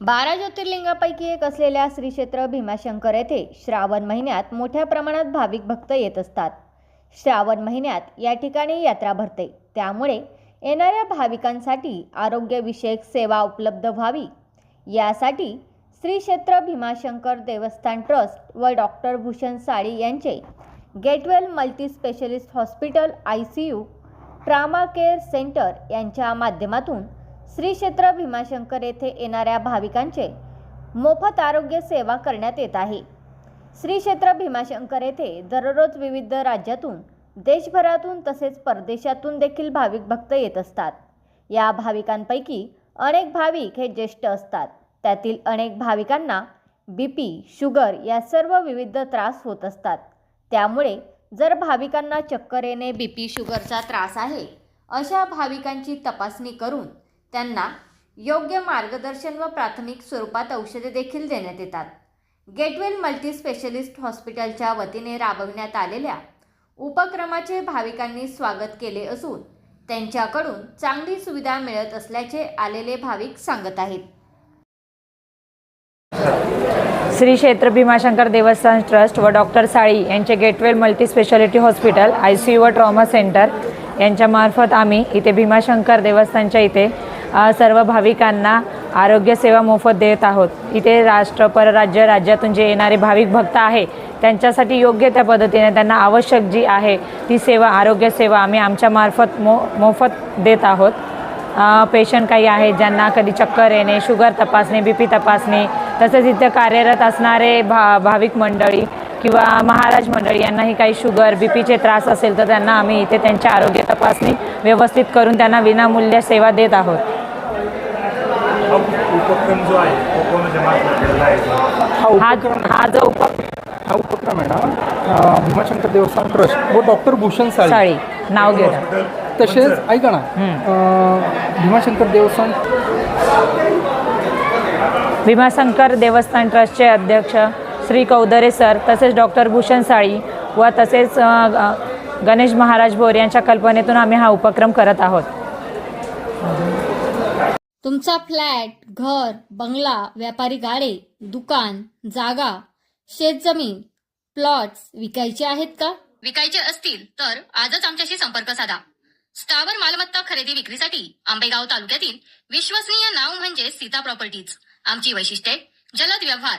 बारा ज्योतिर्लिंगापैकी एक असलेल्या श्री क्षेत्र भीमाशंकर येथे श्रावण महिन्यात मोठ्या प्रमाणात भाविक भक्त येत असतात. श्रावण महिन्यात या ठिकाणी यात्रा भरते. त्यामुळे येणाऱ्या भाविकांसाठी आरोग्यविषयक सेवा उपलब्ध व्हावी. यासाठी श्री क्षेत्र भीमाशंकर देवस्थान ट्रस्ट व डॉक्टर भूषण साळी यांचे get well multi specialist hospital I C U trauma care centre यांच्या माध्यमातून श्री क्षेत्र भीमाशंकर येथे येणाऱ्या भाविकांचे मोफत आरोग्य सेवा करण्यात येत आहे. श्री क्षेत्र भीमाशंकर येथे दररोज विविध राज्यातून देशभरातून तसेच परदेशातून देखील भाविक भक्त येत असतात. या भाविकांपैकी अनेक भाविक हे ज्येष्ठ असतात. त्यातील अनेक भाविकांना बी पी शुगर या सर्व विविध त्रास होत असतात. त्यामुळे जर भाविकांना चक्कर येणे बी पी शुगरचा त्रास आहे अशा भाविकांची तपासणी करून त्यांना योग्य मार्गदर्शन व प्राथमिक स्वरूपात औषधे देखील देण्यात येतात. गेटवेल मल्टी स्पेशलिस्ट हॉस्पिटलच्या वतीने राबविण्यात आलेल्या उपक्रमाचे भाविकांनी स्वागत केले असून त्यांच्याकडून चांगली सुविधा मिळत असल्याचे आलेले भाविक सांगत आहेत. श्री क्षेत्र भीमाशंकर देवस्थान ट्रस्ट व डॉक्टर साळी यांचे get well multi speciality hospital I C U व ट्रॉमा सेंटर यांच्यामार्फत आम्ही इथे भीमाशंकर देवस्थानच्या इथे सर्व भाविकांना आरोग्यसेवा मोफत देत आहोत. इथे राष्ट्र परराज्य राज्यातून जे येणारे भाविक भक्त आहे त्यांच्यासाठी योग्य त्या पद्धतीने त्यांना आवश्यक जी आहे ती सेवा आरोग्यसेवा आम्ही आमच्यामार्फत मो मोफत देत आहोत. पेशंट काही आहेत ज्यांना कधी चक्कर येणे शुगर तपासणे बी पी तपासणे तसेच इथे कार्यरत असणारे भा भाविक मंडळी किंवा महाराज मंडळी यांनाही काही शुगर बी पीचे त्रास असेल तर त्यांना आम्ही इथे त्यांची आरोग्य तपासणी व्यवस्थित करून त्यांना विनामूल्य सेवा देत आहोत. हा जो हा हा उपक्रम हा जो उप हा उपक्रम आहे ना भीमाशंकर देवस्थान ट्रस्ट व डॉक्टर भूषण साळी. नाव हॉस्पिटल तसेच ऐका ना भीमाशंकर देवस्थान भीमाशंकर देवस्थान ट्रस्टचे अध्यक्ष श्री कौदरे सर तसेच डॉक्टर भूषण साळी व तसेच गणेश महाराज भोर यांच्या कल्पनेतून आम्ही हा उपक्रम करत आहोत. तुमचा फ्लॅट घर बंगला व्यापारी गाडे दुकान जागा शेतजमीन प्लॉट्स विकायचे आहेत का? विकायचे असतील तर आजच आमच्याशी संपर्क साधा. स्थावर मालमत्ता खरेदी विक्रीसाठी आंबेगाव तालुक्यातील विश्वसनीय नाव म्हणजे सीता प्रॉपर्टीज. आमची वैशिष्ट्ये जलद व्यवहार